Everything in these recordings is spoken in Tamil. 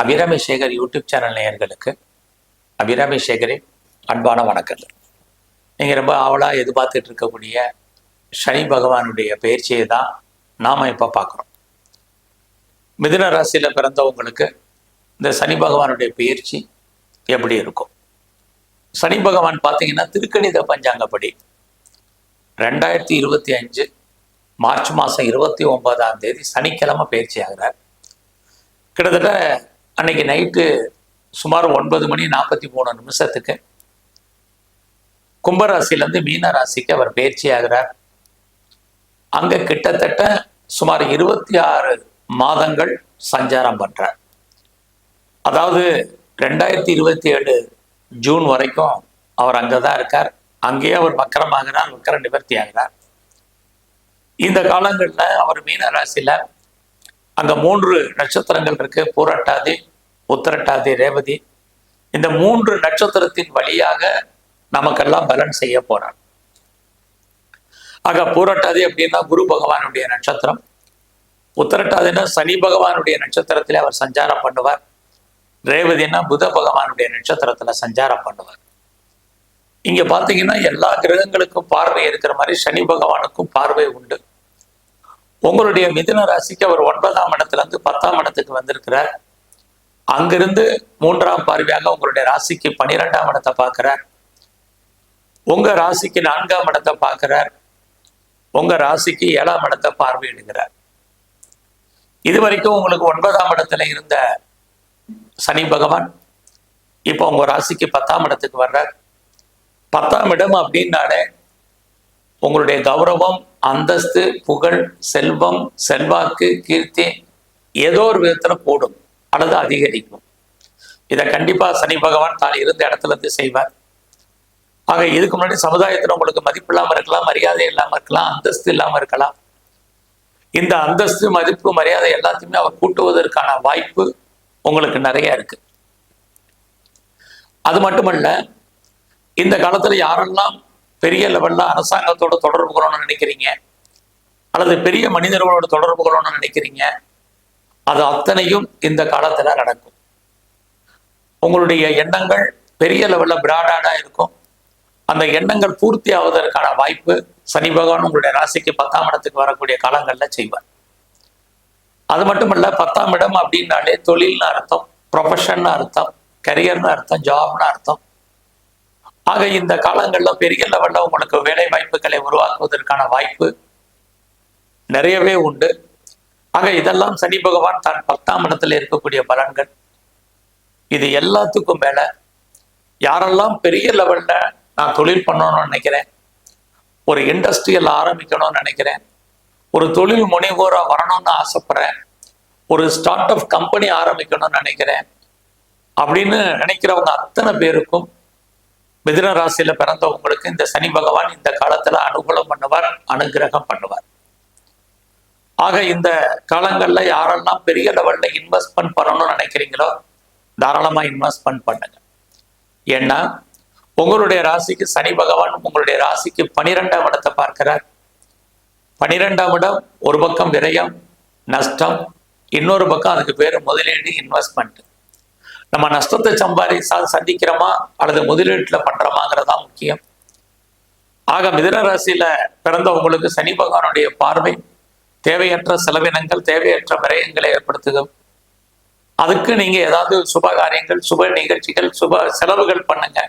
அபிராமி சேகர் யூடியூப் சேனல் நேயர்களுக்கு அபிராமி சேகரின் அன்பான வணக்கங்கள். நீங்கள் ரொம்ப ஆவலாக எதிர்பார்த்துட்டு இருக்கக்கூடிய சனி பகவானுடைய பயிற்சியை தான் நாம் இப்போ பார்க்குறோம். மிதுன ராசியில் பிறந்தவங்களுக்கு இந்த சனி பகவானுடைய பயிற்சி எப்படி இருக்கும்? சனி பகவான் பார்த்தீங்கன்னா திருக்கணித பஞ்சாங்கப்படி ரெண்டாயிரத்தி இருபத்தி அஞ்சு மார்ச் மாதம் இருபத்தி ஒன்பதாம் தேதி சனிக்கிழமை பயிற்சி ஆகிறார். கிட்டத்தட்ட அன்னைக்கு நைட்டு சுமார் ஒன்பது மணி நாற்பத்தி மூணு நிமிஷத்துக்கு கும்பராசிலேருந்து மீன ராசிக்கு அவர் பயிற்சி ஆகிறார் அங்கே கிட்டத்தட்ட சுமார் இருபத்தி ஆறு மாதங்கள் சஞ்சாரம் பண்ணுறார் அதாவது ரெண்டாயிரத்தி இருபத்தி ஏழு ஜூன் வரைக்கும் அவர் அங்கே தான் இருக்கார். அங்கேயே அவர் வக்கரமாகிறார் வக்கர நிவர்த்தி ஆகிறார். இந்த காலங்களில் அவர் மீன ராசியில் அங்கே மூன்று நட்சத்திரங்கள் இருக்கு. பூரட்டாதி உத்திரட்டாதி ரேவதி இந்த மூன்று நட்சத்திரத்தின் வழியாக நமக்கெல்லாம் பலன் செய்ய போறார் ஆக பூரட்டாதி அப்படின்னா குரு பகவானுடைய நட்சத்திரம். உத்திரட்டாதினா சனி பகவானுடைய நட்சத்திரத்தில் அவர் சஞ்சாரம் பண்ணுவார். ரேவதினா புத பகவானுடைய நட்சத்திரத்துல சஞ்சாரம் பண்ணுவார். இங்க பாத்தீங்கன்னா எல்லா கிரகங்களுக்கும் பார்வை இருக்கிற மாதிரி சனி பகவானுக்கும் பார்வை உண்டு. உங்களுடைய மிதுன ராசிக்கு அவர் ஒன்பதாம் இடத்துல இருந்து பத்தாம் இடத்துக்கு வந்திருக்கிறார். அங்கிருந்து மூன்றாம் பார்வையாக உங்களுடைய ராசிக்கு பன்னிரெண்டாம் இடத்தை பார்க்கிறார். உங்க ராசிக்கு நான்காம் இடத்தை பார்க்கிறார். உங்க ராசிக்கு ஏழாம் இடத்தை பார்வையிடுகிறார். இது வரைக்கும் உங்களுக்கு ஒன்பதாம் இடத்துல இருந்த சனி பகவான் இப்போ உங்க ராசிக்கு பத்தாம் இடத்துக்கு வர்றார். பத்தாம் இடம் அப்படின்னாலே உங்களுடைய கௌரவம் அந்தஸ்து புகழ் செல்வம் செல்வாக்கு கீர்த்தி ஏதோ ஒரு விதத்துல கூடும். அல்லது அதிகரிக்கும். இதை கண்டிப்பா சனி பகவான் தான் இருந்த இடத்துல இருந்து செய்வார். ஆக இதுக்கு முன்னாடி சமுதாயத்தில் உங்களுக்கு மதிப்பு இல்லாம இருக்கலாம் மரியாதை இல்லாம இருக்கலாம் அந்தஸ்து இல்லாம இருக்கலாம். இந்த அந்தஸ்து மதிப்பு மரியாதை எல்லாத்தையுமே அவர் கூட்டுவதற்கான வாய்ப்பு உங்களுக்கு நிறைய இருக்கு. அது மட்டுமல்ல இந்த காலத்துல யாரெல்லாம் பெரிய லெவல்ல அரசாங்கத்தோட தொடர்பு கொள்ளணும்னு நினைக்கிறீங்க? அல்லது பெரிய மனிதர்களோட தொடர்பு கொள்ளணும்னு நினைக்கிறீங்க? அது அத்தனையும் இந்த காலத்துல நடக்கும். உங்களுடைய எண்ணங்கள் பெரிய லெவல்ல பிராடாடா இருக்கும். அந்த எண்ணங்கள் பூர்த்தி ஆவதற்கான வாய்ப்பு சனி பகவான் உங்களுடைய ராசிக்கு பத்தாம் இடத்துக்கு வரக்கூடிய காலங்கள்ல செய்வார். அது மட்டுமல்ல பத்தாம் இடம் அப்படின்னாலே தொழில்னு அர்த்தம் ப்ரொஃபஷன் அர்த்தம் கரியர்னு அர்த்தம் ஜாப்னு அர்த்தம். ஆக இந்த காலங்கள்ல பெரிய லெவல்ல உங்களுக்கு வேலை வாய்ப்புகளை உருவாக்குவதற்கான வாய்ப்பு நிறையவே உண்டு. ஆக இதெல்லாம் சனி பகவான் தான் பத்தாம் இடத்துல இருக்கக்கூடிய பலன்கள். இது எல்லாத்துக்கும் மேல யாரெல்லாம் பெரிய லெவல்ல நான் தொழில் பண்ணணும்னு நினைக்கிறேன் ஒரு இண்டஸ்ட்ரியல் ஆரம்பிக்கணும்னு நினைக்கிறேன் ஒரு தொழில் முனைவோரா வரணும்னு ஆசைப்படுறேன் ஒரு ஸ்டார்ட் அப் கம்பெனி ஆரம்பிக்கணும்னு நினைக்கிறேன் அப்படின்னு நினைக்கிறவங்க அத்தனை பேருக்கும் மிதுன ராசியில பிறந்தவங்களுக்கு இந்த சனி பகவான் இந்த காலத்துல அனுகூலம் பண்ணுவார் அனுகிரகம் பண்ணுவார். ஆக இந்த காலங்கள்ல யாரெல்லாம் பெரிய லெவல்ல இன்வெஸ்ட்மெண்ட் பண்ணணும்னு நினைக்கிறீங்களோ தாராளமா இன்வெஸ்ட்மெண்ட் பண்ணுங்க. ஏன்னா உங்களுடைய ராசிக்கு சனி பகவான் உங்களுடைய ராசிக்கு பனிரெண்டாம் இடத்தை பார்க்கிறார். பனிரெண்டாம் இடம் ஒரு பக்கம் விரயம் நஷ்டம் இன்னொரு பக்கம் அதுக்கு பேர் முதலீடு இன்வெஸ்ட்மெண்ட் நம்ம நஷ்டத்தை சம்பாதி சந்திக்கிறோமா அல்லது முதலீட்டில் பண்றோமாங்கிறதா முக்கியம். ஆக மிதன ராசியில பிறந்தவங்களுக்கு சனி பகவானுடைய பார்வை தேவையற்ற செலவினங்கள் தேவையற்ற விரயங்களை ஏற்படுத்துதும் அதுக்கு நீங்க ஏதாவது சுப காரியங்கள் சுப நிகழ்ச்சிகள் சுப செலவுகள் பண்ணுங்க.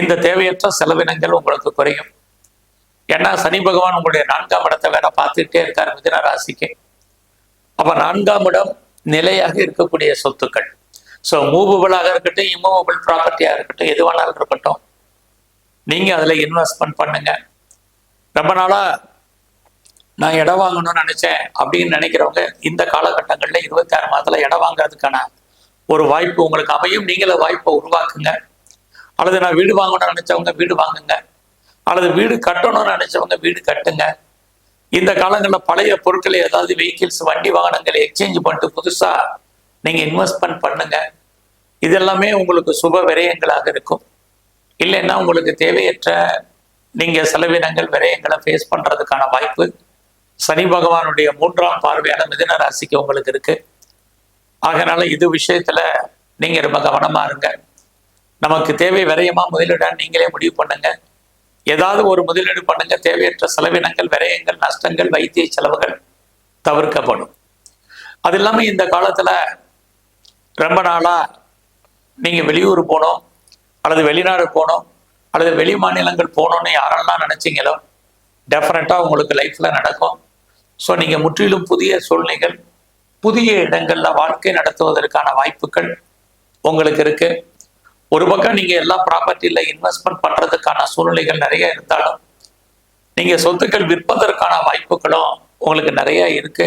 இந்த தேவையற்ற செலவினங்கள் உங்களுக்கு குறையும். ஏன்னா சனி பகவான் உங்களுடைய நான்காம் இடத்தை வேற பார்த்துட்டே இருக்கார் மிதன ராசிக்கு. அப்ப நான்காம் இடம் நிலையாக இருக்கக்கூடிய சொத்துக்கள். ஸோ மூவபிளாக இருக்கட்டும் இம்மூவபிள் ப்ராப்பர்ட்டியாக இருக்கட்டும் எது வேணாலும் இருக்கட்டும். நீங்கள் அதில் இன்வெஸ்ட்மெண்ட் பண்ணுங்க. ரொம்ப நாளாக நான் இடம் வாங்கணும்னு நினச்சேன் அப்படின்னு நினைக்கிறவங்க இந்த காலகட்டங்களில் இருபத்தி ஆறு மாதத்தில் இடம் வாங்குறதுக்கான ஒரு வாய்ப்பு உங்களுக்கு அமையும். நீங்களே வாய்ப்பை உருவாக்குங்க. அல்லது நான் வீடு வாங்கணும்னு நினச்சவங்க வீடு வாங்குங்க. அல்லது வீடு கட்டணும்னு நினச்சவங்க வீடு கட்டுங்க. இந்த காலங்களில் பழைய பொருட்களை ஏதாவது வெஹிக்கிள்ஸ் வண்டி வாகனங்களை எக்ஸ்சேஞ்ச் பண்ணிட்டு புதுசாக நீங்கள் இன்வெஸ்ட்மெண்ட் பண்ணுங்க. இதெல்லாமே உங்களுக்கு சுப விரயங்களாக இருக்கும். இல்லைன்னா உங்களுக்கு தேவையற்ற நீங்கள் செலவினங்கள் விரயங்களை ஃபேஸ் பண்ணுறதுக்கான வாய்ப்பு சனி பகவானுடைய மூன்றாம் பார்வையான மிதன ராசிக்கு உங்களுக்கு இருக்கு. ஆகனால இது விஷயத்துல நீங்க ரொம்ப கவனமா இருங்க. நமக்கு தேவை விரயமா முதலீடா நீங்களே முடிவு பண்ணுங்க. ஏதாவது ஒரு முதலீடு பண்ணுங்க. தேவையற்ற செலவினங்கள் விரயங்கள் நஷ்டங்கள் வைத்திய செலவுகள் தவிர்க்கப்படும் அது இல்லாமல் இந்த காலத்துல ரொம்ப நாளா நீங்க வெளியூர் போனோம் அல்லது வெளிநாடு போனோம் அல்லது வெளி மாநிலங்கள் போகணும்னு யாரெல்லாம் நினைச்சீங்களோ டெஃபினட்டா உங்களுக்கு லைஃப்ல நடக்கும். ஸோ நீங்கள் முற்றிலும் புதிய சூழ்நிலைகள் புதிய இடங்களில் வாழ்க்கை நடத்துவதற்கான வாய்ப்புகள் உங்களுக்கு இருக்கு. ஒரு பக்கம் நீங்கள் எல்லா ப்ராப்பர்ட்டியில் இன்வெஸ்ட்மெண்ட் பண்ணுறதுக்கான சூழ்நிலைகள் நிறைய இருந்தாலும் நீங்கள் சொத்துக்கள் விற்பதற்கான வாய்ப்புகளும் உங்களுக்கு நிறைய இருக்கு.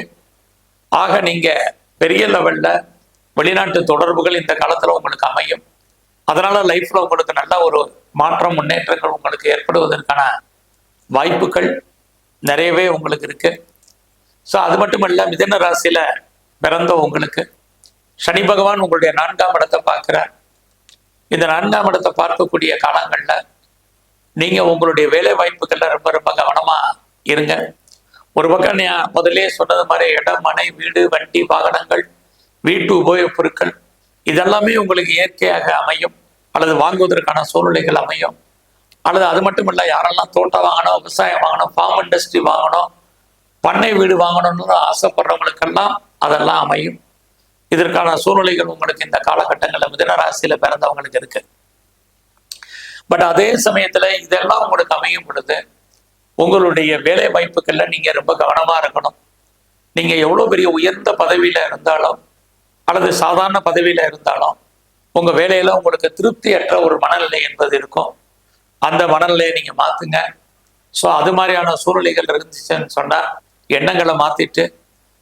ஆக நீங்கள் பெரிய லெவலில் வெளிநாட்டு தொடர்புகள் இந்த காலத்தில் உங்களுக்கு அமையும். அதனால லைஃப்ல உங்களுக்கு நல்ல ஒரு மாற்றம் முன்னேற்றங்கள் உங்களுக்கு ஏற்படுவதற்கான வாய்ப்புகள் நிறையவே உங்களுக்கு இருக்குது ஸோ அது மட்டுமல்ல மிதன ராசியில பிறந்த உங்களுக்கு சனி பகவான் உங்களுடைய நான்காம் இடத்தை பார்க்கிறார். இந்த நான்காம் இடத்தை பார்க்கக்கூடிய காலங்களில் நீங்க உங்களுடைய வேலை வாய்ப்புகள்ல ரொம்ப ரொம்ப கவனமா இருங்க. ஒரு பக்கம் நான் முதலே சொன்னது மாதிரி இடம் மனை வீடு வண்டி வாகனங்கள் வீட்டு உபயோகப் பொருட்கள் இதெல்லாமே உங்களுக்கு இயற்கையாக அமையும். அல்லது வாங்குவதற்கான சூழ்நிலைகள் அமையும். அல்லது அது மட்டும் இல்லை யாரெல்லாம் தோட்டம் வாங்கணும் விவசாயம் வாங்கணும் ஃபார்ம் இண்டஸ்ட்ரி வாங்கணும் பண்ணை வீடு வாங்கணும்னு ஆசைப்படுறவங்களுக்கெல்லாம் அதெல்லாம் அமையும். இதற்கான சூழ்நிலைகள் உங்களுக்கு இந்த காலகட்டங்களில் மிதனராசியில பிறந்தவங்களுக்கு இருக்கு. பட் அதே சமயத்துல இதெல்லாம் உங்களுக்கு அமையும் பொழுது உங்களுடைய வேலை வாய்ப்புகள்ல நீங்க ரொம்ப கவனமா இருக்கணும். நீங்க எவ்வளவு பெரிய உயர்ந்த பதவியில இருந்தாலும் அல்லது சாதாரண பதவியில இருந்தாலும் உங்க வேலையில உங்களுக்கு திருப்தியற்ற ஒரு மனநிலை என்பது இருக்கும். அந்த மனநிலையை நீங்க மாத்துங்க. ஸோ அது மாதிரியான சூழ்நிலைகள் இருந்துச்சுன்னு சொன்னா எண்ணங்களை மாத்திட்டு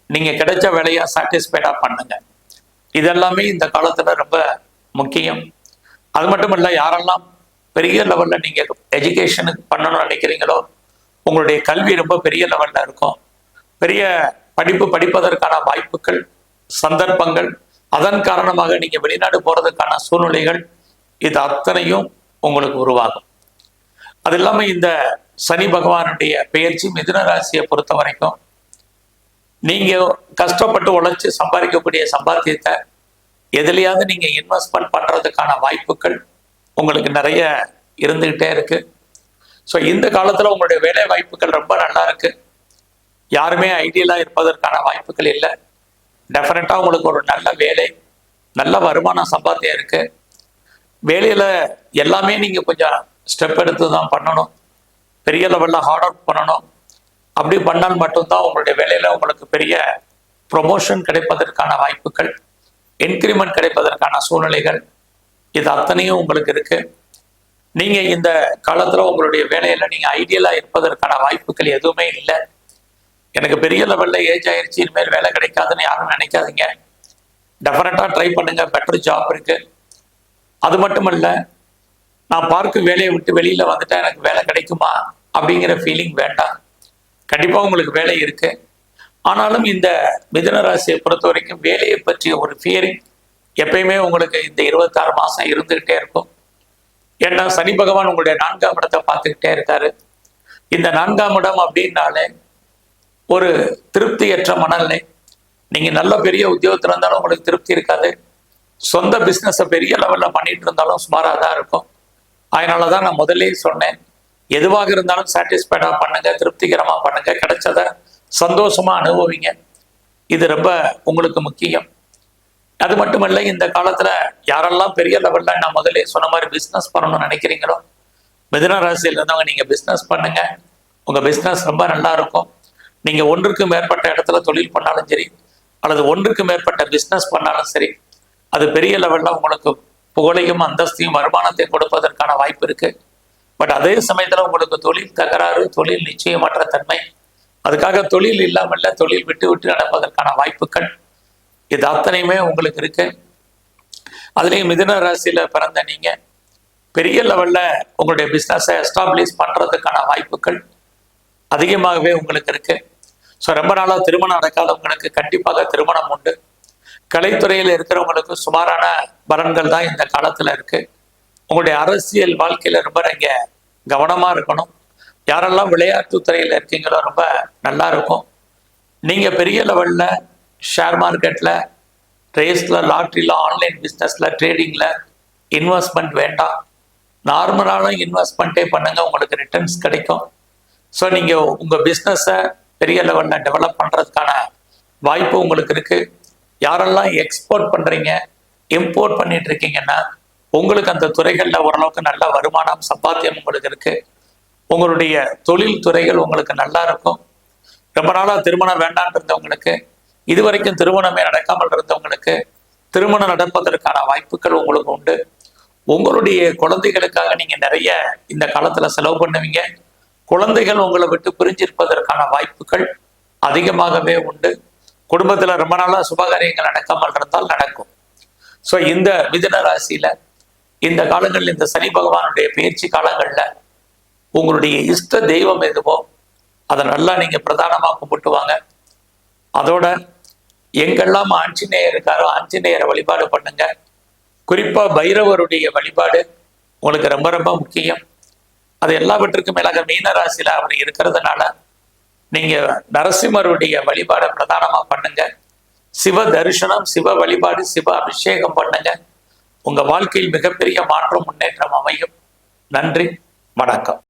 நீங்க கிடைச்ச வேலையா சாட்டிஸ்ஃபைடா பண்ணுங்க. இதெல்லாமே இந்த காலத்துல ரொம்ப முக்கியம். அது மட்டும் இல்ல யாரெல்லாம் பெரிய லெவல்ல நீங்க எஜுகேஷனுக்கு பண்ணணும்னு நினைக்கிறீங்களோ உங்களுடைய கல்வி ரொம்ப பெரிய லெவல்ல இருக்கும். பெரிய படிப்பு படிப்பதற்கான வாய்ப்புகள் சந்தர்ப்பங்கள் அதன் காரணமாக நீங்க வெளிநாடு போறதுக்கான சூழ்நிலைகள் இது அத்தனையும் உங்களுக்கு உருவாகும். அது இல்லாம இந்த சனி பகவானுடைய பெயர்ச்சி மிதுன ராசியை பொறுத்த வரைக்கும் நீங்க கஷ்டப்பட்டு உழைச்சி சம்பாதிக்கக்கூடிய சம்பாத்தியத்தை எதுலையாவது நீங்க இன்வெஸ்ட்மெண்ட் பண்றதுக்கான வாய்ப்புகள் உங்களுக்கு நிறைய இருந்துகிட்டே இருக்கு. ஸோ இந்த காலத்துல உங்களுடைய வேலை வாய்ப்புகள் ரொம்ப நல்லா இருக்கு. யாருமே ஐடியலா இருப்பதற்கான வாய்ப்புகள் இல்லை. டெஃபினட்டா உங்களுக்கு ஒரு நல்ல வேலை நல்ல வருமானம் சம்பாத்தியம் இருக்கு. வேலையில எல்லாமே நீங்க கொஞ்சம் ஸ்டெப் எடுத்து தான் பண்ணணும். பெரிய லெவலில் ஹார்ட் ஒர்க் பண்ணணும். அப்படி பண்ணால் மட்டும்தான் உங்களுடைய வேலையில் உங்களுக்கு பெரிய ப்ரொமோஷன் கிடைப்பதற்கான வாய்ப்புகள் இன்க்ரிமெண்ட் கிடைப்பதற்கான சூழ்நிலைகள் இது அத்தனையும் உங்களுக்கு இருக்கு. நீங்க இந்த காலத்துல உங்களுடைய வேலையில நீங்க ஐடியலா இருப்பதற்கான வாய்ப்புகள் எதுவுமே இல்லை. எனக்கு பெரிய லெவல்ல ஏஜ் ஆயிடுச்சு இனிமேல் வேலை கிடைக்காதுன்னு யாரும் நினைக்காதீங்க. டெஃபினட்டா ட்ரை பண்ணுங்க பெட்டர் ஜாப் இருக்கு. அது மட்டும் இல்லை நான் பார்க்கும் வேலையை விட்டு வெளியில வந்துட்டா எனக்கு வேலை கிடைக்குமா? அப்படிங்கிற ஃபீலிங் வேண்டாம். கண்டிப்பாக உங்களுக்கு வேலை இருக்கு. ஆனாலும் இந்த மிதுன ராசியை பொறுத்த வரைக்கும் வேலையை பற்றிய ஒரு ஃபியரிங் எப்பயுமே உங்களுக்கு இந்த இருபத்தாறு மாதம் இருந்துக்கிட்டே இருக்கும். ஏன்னா சனி பகவான் உங்களுடைய நான்காம் இடத்தை பார்த்துக்கிட்டே இருக்காரு. இந்த நான்காம் இடம் அப்படின்னாலே ஒரு திருப்தியற்ற மனநிலை. நீங்கள் நல்ல பெரிய உத்தியோகத்தில் இருந்தாலும் உங்களுக்கு திருப்தி இருக்காது. சொந்த பிஸ்னஸை பெரிய லெவலில் பண்ணிட்டு இருந்தாலும் சுமாராக தான் இருக்கும். அதனால தான் நான் முதல்லயே சொன்னேன். எதுவாக இருந்தாலும் சாட்டிஸ்ஃபைடாக பண்ணுங்க திருப்திகரமாக பண்ணுங்க. கிடைச்சத சந்தோஷமா அனுபவிங்க. இது ரொம்ப உங்களுக்கு முக்கியம். அது மட்டுமல்ல இந்த காலத்தில் யாரெல்லாம் பெரிய லெவலில் நான் முதல்ல சொன்ன மாதிரி பிஸ்னஸ் பண்ணணும்னு நினைக்கிறீங்களோ மிதன ராசியில் இருந்தவங்க நீங்கள் பிஸ்னஸ் பண்ணுங்க. உங்கள் பிஸ்னஸ் ரொம்ப நல்லா இருக்கும். நீங்கள் ஒன்றுக்கு மேற்பட்ட இடத்துல தொழில் பண்ணாலும் சரி அல்லது ஒன்றுக்கு மேற்பட்ட பிஸ்னஸ் பண்ணாலும் சரி அது பெரிய லெவலில் உங்களுக்கு புகழையும் அந்தஸ்தையும் வருமானத்தையும் கொடுப்பதற்கான வாய்ப்பு இருக்கு. பட் அதே சமயத்தில் உங்களுக்கு தொழில் தகராறு தொழில் நிச்சயமற்ற தன்மை. அதுக்காக தொழில் இல்லாமல்ல தொழில் விட்டு விட்டு நடப்பதற்கான வாய்ப்புகள் இது அத்தனையுமே உங்களுக்கு இருக்கு. அதுலேயும் மிதுன ராசியில் பிறந்த நீங்க பெரிய லெவலில் உங்களுடைய பிஸ்னஸை எஸ்டாப்ளிஷ் பண்ணுறதுக்கான வாய்ப்புகள் அதிகமாகவே உங்களுக்கு இருக்கு. ஸோ ரொம்ப நாளாக திருமணம் நடக்காதவங்களுக்கு கண்டிப்பாக திருமணம் உண்டு. கலைத்துறையில் இருக்கிறவங்களுக்கு சுமாரான பலன்கள் தான் இந்த காலத்துல இருக்கு. உங்களுடைய அரசியல் வாழ்க்கையில ரொம்ப நீங்க கவனமா இருக்கணும். யாரெல்லாம் விளையாட்டு துறையில இருக்கீங்களோ ரொம்ப நல்லா இருக்கும். நீங்க பெரிய லெவல்ல ஷேர் மார்க்கெட்ல ரேஸில் லாட்ரியில் ஆன்லைன் பிஸ்னஸில் ட்ரேடிங்கில் இன்வெஸ்ட்மெண்ட் வேண்டாம். நார்மலான இன்வெஸ்ட்மெண்ட்டே பண்ணுங்க உங்களுக்கு ரிட்டர்ன்ஸ் கிடைக்கும். ஸோ நீங்கள் உங்கள் பிஸ்னஸை பெரிய லெவலில் டெவலப் பண்ணுறதுக்கான வாய்ப்பு உங்களுக்கு இருக்குது யாரெல்லாம் எக்ஸ்போர்ட் பண்ணுறீங்க இம்போர்ட் பண்ணிட்டு இருக்கீங்கன்னா உங்களுக்கு அந்த துறைகளில் ஓரளவுக்கு நல்ல வருமானம் சம்பாத்தியம் உங்களுக்கு இருக்கு. உங்களுடைய தொழில் துறைகள் உங்களுக்கு நல்லா இருக்கும். ரொம்ப நாளாக திருமணம் வேண்டாம் இருந்தவங்களுக்கு இதுவரைக்கும் திருமணமே நடக்காமல் இருந்தவங்களுக்கு திருமணம் நடப்பதற்கான வாய்ப்புகள் உங்களுக்கு உண்டு. உங்களுடைய குழந்தைகளுக்காக நீங்க நிறைய இந்த காலத்துல செலவு பண்ணுவீங்க. குழந்தைகள் உங்களை விட்டு பிரிஞ்சிருப்பதற்கான வாய்ப்புகள் அதிகமாகவே உண்டு. குடும்பத்துல ரொம்ப நாளா சுபகாரியங்கள் நடக்காமல் இருந்தால் நடக்கும். ஸோ இந்த மிதன ராசியில இந்த காலங்களில் இந்த சனி பகவானுடைய பயிற்சி காலங்கள்ல உங்களுடைய இஷ்ட தெய்வம் எதுவோ அதை நல்லா நீங்க பிரதானமாக கும்பிட்டுவாங்க. அதோட எங்கெல்லாம் ஆஞ்சநேயர் இருக்காரோ ஆஞ்சநேயரை வழிபாடு பண்ணுங்க. குறிப்பா பைரவருடைய வழிபாடு உங்களுக்கு ரொம்ப ரொம்ப முக்கியம். அது எல்லாவற்றுக்கும் மேலாக மீன ராசியில அவர் இருக்கிறதுனால நீங்க நரசிம்மருடைய வழிபாடை பிரதானமா பண்ணுங்க. சிவ தரிசனம் சிவ வழிபாடு சிவ அபிஷேகம் பண்ணுங்க. உங்க வாழ்க்கையில் மிகப்பெரிய மாற்றம் முன்னேற்றம் அமையும். நன்றி வணக்கம்.